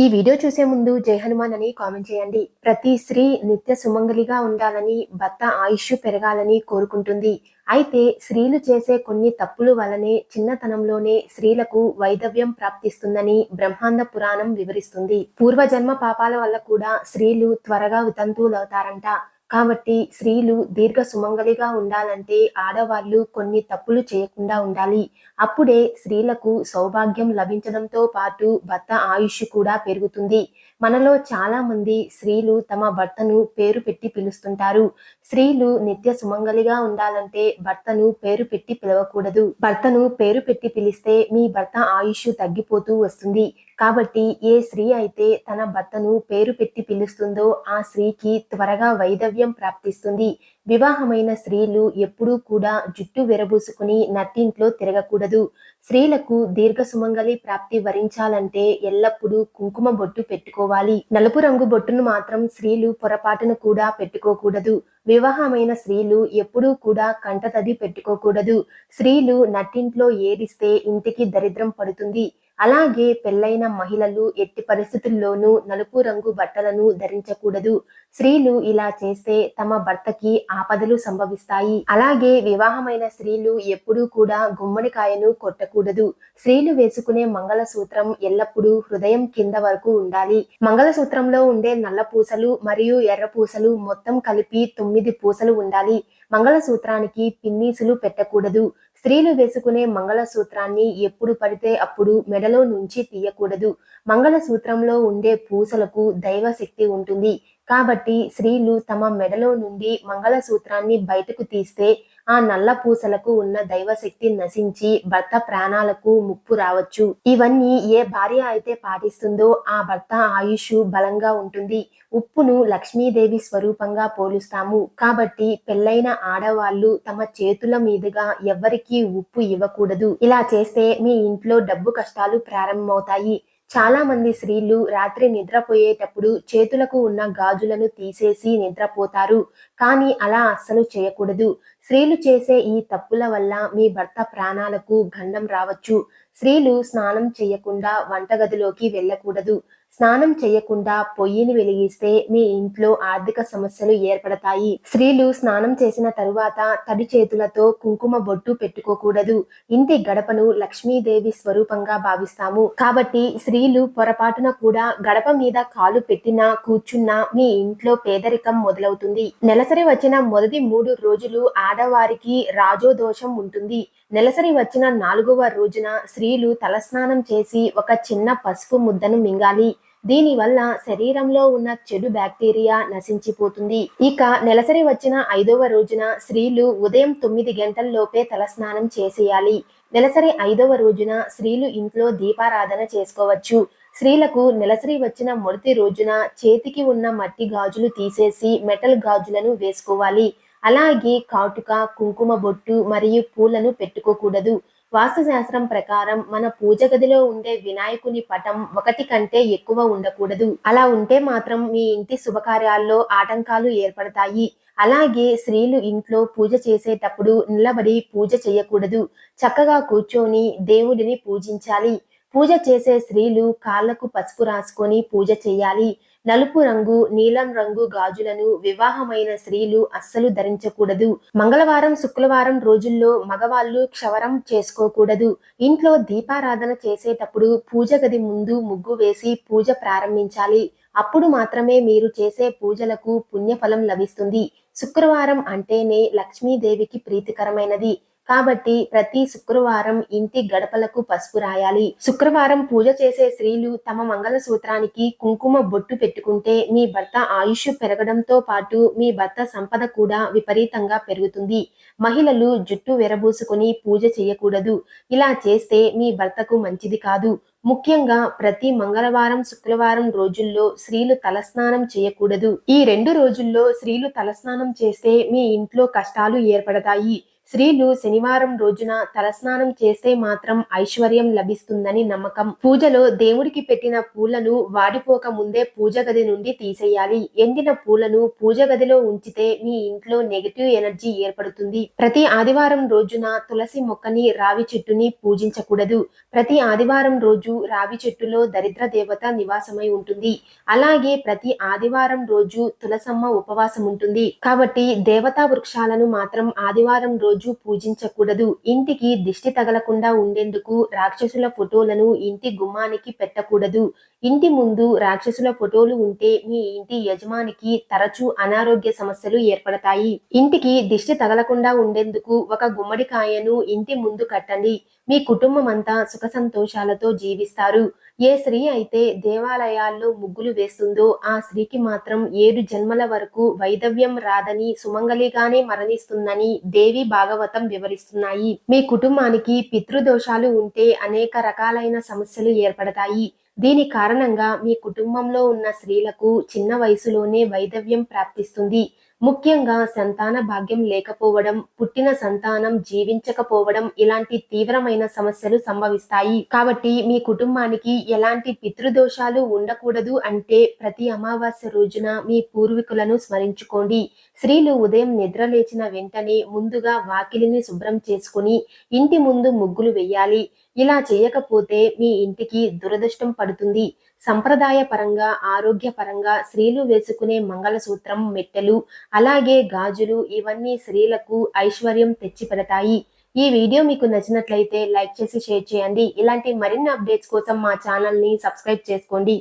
ఈ వీడియో చూసే ముందు జై హనుమాన్ అని కామెంట్ చేయండి. ప్రతి స్త్రీ నిత్య సుమంగలిగా ఉండాలని భర్త ఆయుష్ పెరగాలని కోరుకుంటుంది. అయితే స్త్రీలు చేసే కొన్ని తప్పులు వలనే చిన్నతనంలోనే స్త్రీలకు వైదవ్యం ప్రాప్తిస్తుందని బ్రహ్మాండ పురాణం వివరిస్తుంది. పూర్వజన్మ పాపాల వల్ల కూడా స్త్రీలు త్వరగా వితంతువులవుతారంట. కాబట్టి స్త్రీలు దీర్ఘ సుమంగలిగా ఉండాలంటే ఆడవాళ్ళు కొన్ని తప్పులు చేయకుండా ఉండాలి. అప్పుడే స్త్రీలకు సౌభాగ్యం లభించడంతో పాటు భర్త ఆయుష్ కూడా పెరుగుతుంది. మనలో చాలా మంది స్త్రీలు తమ భర్తను పేరు పెట్టి పిలుస్తుంటారు. స్త్రీలు నిత్య సుమంగలిగా ఉండాలంటే భర్తను పేరు పెట్టి పిలవకూడదు. భర్తను పేరు పెట్టి పిలిస్తే మీ భర్త ఆయుష్ తగ్గిపోతూ వస్తుంది. కాబట్టి ఏ స్త్రీ అయితే తన భర్తను పేరు పెట్టి పిలుస్తుందో ఆ స్త్రీకి త్వరగా వైదవ్యం ప్రాప్తిస్తుంది. వివాహమైన స్త్రీలు ఎప్పుడూ కూడా జుట్టు విరబూసుకుని నట్టింట్లో తిరగకూడదు. స్త్రీలకు దీర్ఘ సుమంగలి ప్రాప్తి వరించాలంటే ఎల్లప్పుడూ కుంకుమ బొట్టు పెట్టుకోవాలి. నలుపు రంగు బొట్టును మాత్రం స్త్రీలు పొరపాటును కూడా పెట్టుకోకూడదు. వివాహమైన స్త్రీలు ఎప్పుడూ కూడా కంటతది పెట్టుకోకూడదు. స్త్రీలు నట్టింట్లో ఏడిస్తే ఇంటికి దరిద్రం పడుతుంది. అలాగే పెళ్ళైన మహిళలు ఎట్టి పరిస్థితుల్లోనూ నలుపు రంగు బట్టలను ధరించకూడదు. స్త్రీలు ఇలా చేస్తే తమ భర్తకి ఆపదలు సంభవిస్తాయి. అలాగే వివాహమైన స్త్రీలు ఎప్పుడూ కూడా గుమ్మడికాయను కొట్టకూడదు. స్త్రీలు వేసుకునే మంగళసూత్రం ఎల్లప్పుడూ హృదయం కింద వరకు ఉండాలి. మంగళసూత్రంలో ఉండే నల్ల పూసలు మరియు ఎర్ర పూసలు మొత్తం కలిపి తొమ్మిది పూసలు ఉండాలి. మంగళసూత్రానికి పిన్నీసులు పెట్టకూడదు. స్త్రీలు వేసుకునే మంగళసూత్రాన్ని ఎప్పుడు పడితే అప్పుడు మెడలో నుంచి తీయకూడదు. మంగళసూత్రంలో ఉండే పూసలకు దైవశక్తి ఉంటుంది. కాబట్టి స్త్రీలు తమ మెడలో నుండి మంగళసూత్రాన్ని బయటకు తీస్తే ఆ నల్ల పూసలకు ఉన్న దైవశక్తి నశించి భర్త ప్రాణాలకు ముప్పు రావచ్చు. ఇవన్నీ ఏ భార్య అయితే పాటిస్తుందో ఆ భర్త ఆయుష్ బలంగా ఉంటుంది. ఉప్పును లక్ష్మీదేవి స్వరూపంగా పోలుస్తాము. కాబట్టి పెళ్ళైన ఆడవాళ్ళు తమ చేతుల మీదుగా ఎవ్వరికీ ఉప్పు ఇవ్వకూడదు. ఇలా చేస్తే మీ ఇంట్లో డబ్బు కష్టాలు ప్రారంభమవుతాయి. చాలా మంది స్త్రీలు రాత్రి నిద్రపోయేటప్పుడు చేతులకు ఉన్న గాజులను తీసేసి నిద్రపోతారు. కానీ అలా అస్సలు చేయకూడదు. స్త్రీలు చేసే ఈ తప్పుల వల్ల మీ భర్త ప్రాణాలకు గండం రావచ్చు. స్త్రీలు స్నానం చేయకుండా వంటగదిలోకి వెళ్ళకూడదు. స్నానం చేయకుండా పొయ్యిని వెలిగిస్తే మీ ఇంట్లో ఆర్థిక సమస్యలు ఏర్పడతాయి. స్త్రీలు స్నానం చేసిన తరువాత తడి చేతులతో కుంకుమ బొట్టు పెట్టుకోకూడదు. ఇంటి గడపను లక్ష్మీదేవి స్వరూపంగా భావిస్తాము. కాబట్టి స్త్రీలు పొరపాటున కూడా గడప మీద కాలు పెట్టినా కూర్చున్నా మీ ఇంట్లో పేదరికం మొదలవుతుంది. నెలసరి వచ్చిన మొదటి మూడు రోజులు ఆడవారికి రాజోదోషం ఉంటుంది. నెలసరి వచ్చిన నాలుగవ రోజున స్త్రీలు తలస్నానం చేసి ఒక చిన్న పసుపు ముద్దను మింగాలి. దీనివల్ల శరీరంలో ఉన్న చెడు బ్యాక్టీరియా నశించిపోతుంది. ఇక నెలసరి వచ్చిన ఐదవ రోజున స్త్రీలు ఉదయం తొమ్మిది గంటల్లోపే తలస్నానం చేసేయాలి. నెలసరి ఐదవ రోజున స్త్రీలు ఇంట్లో దీపారాధన చేసుకోవచ్చు. స్త్రీలకు నెలసరి వచ్చిన మొదటి రోజున చేతికి ఉన్న మట్టి గాజులు తీసేసి మెటల్ గాజులను వేసుకోవాలి. అలాగే కాటుక కుంకుమ బొట్టు మరియు పూలను పెట్టుకోకూడదు. వాస్తుశాస్త్రం ప్రకారం మన పూజ గదిలో ఉండే వినాయకుని పటం ఒకటి కంటే ఎక్కువ ఉండకూడదు. అలా ఉంటే మాత్రం మీ ఇంటి శుభకార్యాల్లో ఆటంకాలు ఏర్పడతాయి. అలాగే స్త్రీలు ఇంట్లో పూజ చేసేటప్పుడు నిలబడి పూజ చేయకూడదు. చక్కగా కూర్చొని దేవుడిని పూజించాలి. పూజ చేసే స్త్రీలు కాళ్ళకు పసుపు రాసుకొని పూజ చేయాలి. నలుపు రంగు నీలం రంగు గాజులను వివాహమైన స్త్రీలు అస్సలు ధరించకూడదు. మంగళవారం శుక్రవారం రోజుల్లో మగవాళ్ళు క్షవరం చేసుకోకూడదు. ఇంట్లో దీపారాధన చేసేటప్పుడు పూజ గది ముందు ముగ్గు వేసి పూజ ప్రారంభించాలి. అప్పుడు మాత్రమే మీరు చేసే పూజలకు పుణ్యఫలం లభిస్తుంది. శుక్రవారం అంటేనే లక్ష్మీదేవికి ప్రీతికరమైనది. కాబట్టి ప్రతి శుక్రవారం ఇంటి గడపలకు పసుపు రాయాలి. శుక్రవారం పూజ చేసే స్త్రీలు తమ మంగళ సూత్రానికి కుంకుమ బొట్టు పెట్టుకుంటే మీ భర్త ఆయుష్ పెరగడంతో పాటు మీ భర్త సంపద కూడా విపరీతంగా పెరుగుతుంది. మహిళలు జుట్టు వెరబూసుకొని పూజ చేయకూడదు. ఇలా చేస్తే మీ భర్తకు మంచిది కాదు. ముఖ్యంగా ప్రతి మంగళవారం శుక్రవారం రోజుల్లో స్త్రీలు తలస్నానం చేయకూడదు. ఈ రెండు రోజుల్లో స్త్రీలు తలస్నానం చేస్తే మీ ఇంట్లో కష్టాలు ఏర్పడతాయి. స్త్రీలు శనివారం రోజున తలస్నానం చేస్తే మాత్రం ఐశ్వర్యం లభిస్తుందని నమ్మకం. పూజలో దేవుడికి పెట్టిన పూలను వాడిపోక ముందే పూజ గది నుండి తీసేయాలి. ఎండిన పూలను పూజ గదిలో ఉంచితే మీ ఇంట్లో నెగటివ్ ఎనర్జీ ఏర్పడుతుంది. ప్రతి ఆదివారం రోజున తులసి మొక్కని రావి చెట్టుని పూజించకూడదు. ప్రతి ఆదివారం రోజు రావి చెట్టులో దరిద్ర దేవత నివాసమై ఉంటుంది. అలాగే ప్రతి ఆదివారం రోజు తులసమ్మ ఉపవాసం ఉంటుంది కాబట్టి దేవతా వృక్షాలను మాత్రం ఆదివారం రోజు పూజించకూడదు. ఇంటికి దిష్టి తగలకుండా ఉండేందుకు రాక్షసుల ఫోటోలను ఇంటి గుమ్మానికి పెట్టకూడదు. ఇంటి ముందు రాక్షసుల ఫోటోలు ఉంటే మీ ఇంటి యజమానికి తరచూ అనారోగ్య సమస్యలు ఏర్పడతాయి. ఇంటికి దిష్టి తగలకుండా ఉండేందుకు ఒక గుమ్మడికాయను ఇంటి ముందు కట్టండి. మీ కుటుంబం అంతా సుఖ సంతోషాలతో జీవిస్తారు. ఏ స్త్రీ అయితే దేవాలయాల్లో ముగ్గులు వేస్తుందో ఆ స్త్రీకి మాత్రం ఏడు జన్మల వరకు వైదవ్యం రాదని సుమంగలిగానే మరణిస్తుందని దేవి భాగవతం వివరిస్తున్నాయి. మీ కుటుంబానికి పితృదోషాలు ఉంటే అనేక రకాలైన సమస్యలు ఏర్పడతాయి. దీని కారణంగా మీ కుటుంబంలో ఉన్న స్త్రీలకు చిన్న వయసులోనే వైదవ్యం ప్రాప్తిస్తుంది. ముఖ్యంగా సంతాన భాగ్యం లేకపోవడం పుట్టిన సంతానం జీవించకపోవడం ఇలాంటి తీవ్రమైన సమస్యలు సంభవిస్తాయి. కాబట్టి మీ కుటుంబానికి ఎలాంటి పితృదోషాలు ఉండకూడదు అంటే ప్రతి అమావాస్య రోజున మీ పూర్వీకులను స్మరించుకోండి. స్త్రీలు ఉదయం నిద్ర లేచిన వెంటనే ముందుగా వాకిలిని శుభ్రం చేసుకుని ఇంటి ముందు ముగ్గులు వేయాలి. ఇలా చేయకపోతే మీ ఇంటికి దురదృష్టం పడుతుంది. సంప్రదాయ పరంగా ఆరోగ్య పరంగా స్త్రీలు వేసుకునే మంగళసూత్రం మెట్టెలు అలాగే గాజులు ఇవన్నీ స్త్రీలకు ఐశ్వర్యం తెచ్చి పెడతాయి ఈ వీడియో మీకు నచ్చినట్లయితే లైక్ చేసి షేర్ చేయండి. ఇలాంటి మరిన్ని అప్డేట్స్ కోసం మా ఛానల్ని సబ్స్క్రైబ్ చేసుకోండి.